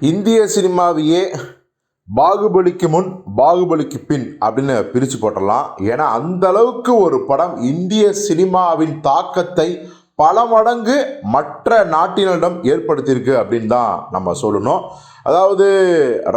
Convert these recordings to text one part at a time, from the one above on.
இந்திய சினிமாவையே பாகுபலிக்கு முன் பாகுபலிக்கு பின் அப்படின்னு பிரித்து போட்டலாம் ஏன்னா அந்த அளவுக்கு ஒரு படம் இந்திய சினிமாவின் தாக்கத்தை பல மடங்கு மற்ற நாட்டினரிடம் ஏற்படுத்தியிருக்கு அப்படின்னு தான் நம்ம சொல்லணும். அதாவது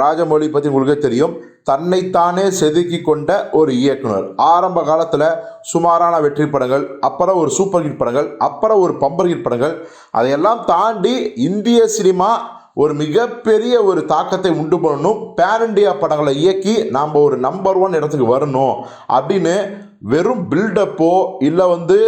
ராஜமௌழி பற்றி உங்களுக்கே தெரியும். தன்னைத்தானே செதுக்கி கொண்ட ஒரு இயக்குனர். ஆரம்ப காலத்தில் சுமாரான வெற்றி படங்கள் அப்புறம் ஒரு சூப்பர் ஹிட் படங்கள் அப்புறம் ஒரு பம்பர் ஹிட் படங்கள். அதையெல்லாம் தாண்டி இந்திய சினிமா ஒரு மிகப்பெரிய ஒரு தாக்கத்தை உண்டு பண்ணணும் பேன் இண்டியா படங்களை இயக்கி நாம் ஒரு நம்பர் ஒன் இடத்துக்கு வரணும். அப்படின்னு வெறும் பில்டப்போ இல்லை வந்து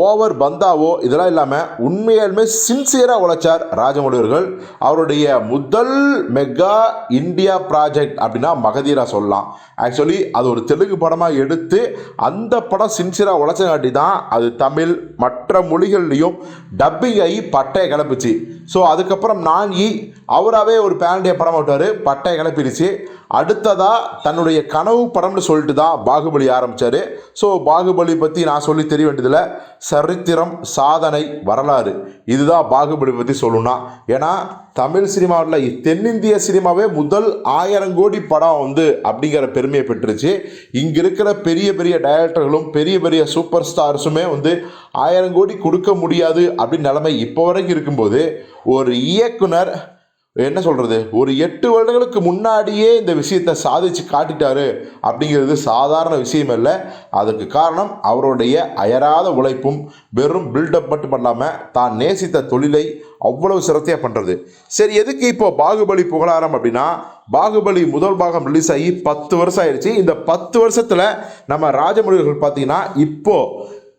ஓவர் பந்தாவோ இதெல்லாம் இல்லாமல் உண்மையாலுமே சின்சியராக உழைச்சார் ராஜமௌழி அவர்கள். அவருடைய முதல் மெகா இந்தியா ப்ராஜெக்ட் அப்படின்னா மகதீரா சொல்லலாம். ஆக்சுவலி அது ஒரு தெலுங்கு படமாக எடுத்து அந்த படம் சின்சியராக உழைச்சங்காட்டி தான் அது தமிழ் மற்ற மொழிகள்லையும் டப்பிங் ஆகி பட்டையை கிளப்பிச்சு. ஸோ அதுக்கப்புறம் நான்கி அவராகவே ஒரு பேரண்டிய படம் விட்டார் பட்டையை கிளப்பிடுச்சு அடுத்ததாக தன்னுடைய கனவு படம்னு சொல்லிட்டு தான் பாகுபலி ஆரம்பித்தார் ஸோ பாகுபலி பற்றி நான் சொல்லி தெரிய வேண்டியதில்லை. சரித்திரம் சாதனை வரலாறு. இதுதான் பாகுபலி பற்றி சொல்லணும்னா ஏன்னா தமிழ் சினிமாவில் தென்னிந்திய சினிமாவே முதல் ஆயிரம் கோடி படம் வந்து அப்படிங்கிற பெருமையை பெற்றுச்சு. இங்கே இருக்கிற பெரிய பெரிய டைரக்டர்களும் பெரிய பெரிய சூப்பர் ஸ்டார்ஸுமே வந்து ஆயிரம் கோடி கொடுக்க முடியாது அப்படின்னு நிலைமை இப்போ வரைக்கும் இருக்கும்போது ஒரு இயக்குனர் என்ன சொல்கிறது ஒரு எட்டு வருடங்களுக்கு முன்னாடியே இந்த விஷயத்தை சாதிச்சு காட்டிட்டாரு அப்படிங்கிறது சாதாரண விஷயம் இல்லை அதுக்கு காரணம் அவருடைய அயராத உழைப்பும் வெறும் பில்டப் மட்டும் பண்ணாமல் தான் நேசித்த தொழிலை அவ்வளவு சிரத்தையாக பண்ணுறது சரி எதுக்கு இப்போ பாகுபலி புகழாரம் அப்படின்னா பாகுபலி முதல் பாகம் ரிலீஸ் ஆகி பத்து வருஷம் ஆயிடுச்சு இந்த பத்து வருஷத்தில் நம்ம ராஜமொழிகள் பார்த்தீங்கன்னா இப்போ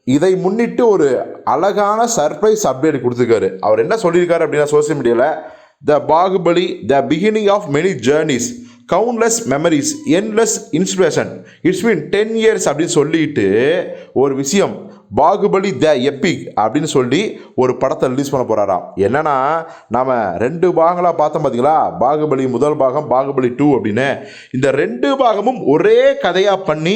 இதை முன்னிட்டு ஒரு அழகான சர்ப்ரைஸ் அப்டேட் கொடுத்துருக்காரு. அவர் என்ன சொல்லியிருக்காரு அப்படின்னா சோசியல் மீடியாவில் the Baahubali the beginning of many journeys countless memories endless inspiration it's been ten years அப்படின்னு சொல்லிட்டு ஒரு விஷயம் பாகுபலி த எப்பிக் அப்படின்னு சொல்லி ஒரு படத்தை ரிலீஸ் பண்ண போகிறாராம் என்னன்னா நாம் ரெண்டு பாகங்களாக பார்த்தோம் பார்த்தீங்களா பாகுபலி முதல் பாகம் பாகுபலி டூ அப்படின்னு. இந்த ரெண்டு பாகமும் ஒரே கதையாக பண்ணி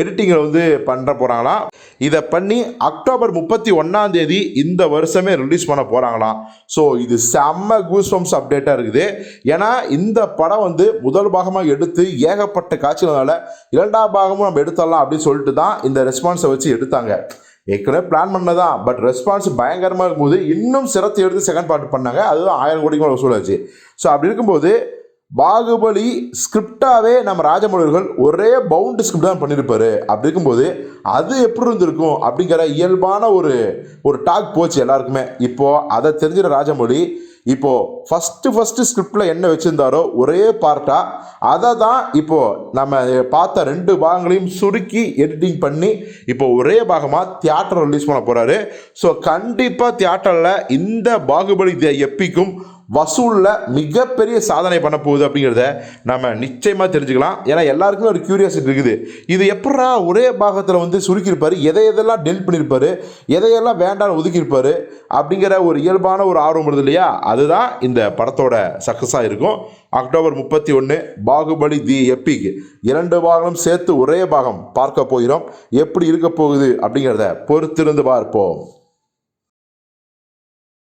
எடிட்டிங்கில் வந்து பண்ணுற போகிறாங்களாம் இதை பண்ணி அக்டோபர் முப்பத்தி ஒன்றாம் தேதி இந்த வருஷமே ரிலீஸ் பண்ண போகிறாங்களாம் ஸோ இது செம்ம கூஸ்பம்ஸ் அப்டேட்டாக இருக்குது. ஏன்னா இந்த படம் வந்து முதல் பாகமாக எடுத்து ஏகப்பட்ட காட்சிகளால் இரண்டாம் பாகமும் நம்ம எடுத்துடலாம் அப்படின்னு சொல்லிட்டு தான் இந்த ரெஸ்பான்ஸை வச்சு எடுத்தாங்க. ஏற்கனவே பிளான் பண்ணதான் பட் ரெஸ்பான்ஸ் பயங்கரமாக இருக்கும்போது இன்னும் சிரத்தை எடுத்து செகண்ட் பார்ட் பண்ணாங்க. அதுதான் ஆயிரம் கோடிக்கு மேலே வசூலாச்சு ஸோ அப்படி இருக்கும்போது பாகுபலி ஸ்கிரிப்டாகவே நம்ம ராஜமௌழியர்கள் ஒரே பவுண்டு ஸ்கிரிப்ட் தான் பண்ணியிருப்பாரு அப்படி இருக்கும்போது அது எப்படி இருந்திருக்கும் அப்படிங்கிற இயல்பான ஒரு ஒரு டாக் போச்சு எல்லாருக்குமே. இப்போது அதை தெரிஞ்சிட ராஜமௌழி இப்போது ஃபஸ்ட்டு ஃபஸ்ட்டு ஸ்கிரிப்டில் என்ன வச்சுருந்தாரோ ஒரே பார்ட்டாக அதை தான் இப்போது நம்ம பார்த்த ரெண்டு பாகங்களையும் சுருக்கி எடிட்டிங் பண்ணி இப்போ ஒரே பாகமாக தியேட்டர் ரிலீஸ் பண்ண போகிறாரு ஸோ கண்டிப்பாக தியேட்டரில் இந்த பாகுபலி எப்பிக்கும் வசூலில் மிகப்பெரிய சாதனை பண்ண போகுது அப்படிங்கிறத நம்ம நிச்சயமாக தெரிஞ்சுக்கலாம். ஏன்னா எல்லாருக்குமே ஒரு கியூரியாசிட்டி இருக்குது. இது எப்படா ஒரே பாகத்தில் வந்து சுருக்கியிருப்பார்? எதை எதெல்லாம் டெல் பண்ணியிருப்பாரு? எதையெல்லாம் வேண்டாம்னு ஒதுக்கியிருப்பாரு? அப்படிங்கிற ஒரு இயல்பான ஒரு ஆர்வம் வருது இல்லையா? அதுதான் இந்த படத்தோட சக்ஸஸாக இருக்கும். அக்டோபர் முப்பத்தி ஒன்று பாகுபலி தி எப்பிக் இரண்டு பாகங்களும் சேர்த்து ஒரே பாகம் பார்க்க போகிறோம். எப்படி இருக்க போகுது அப்படிங்கிறத பொறுத்திருந்து பார்ப்போம்.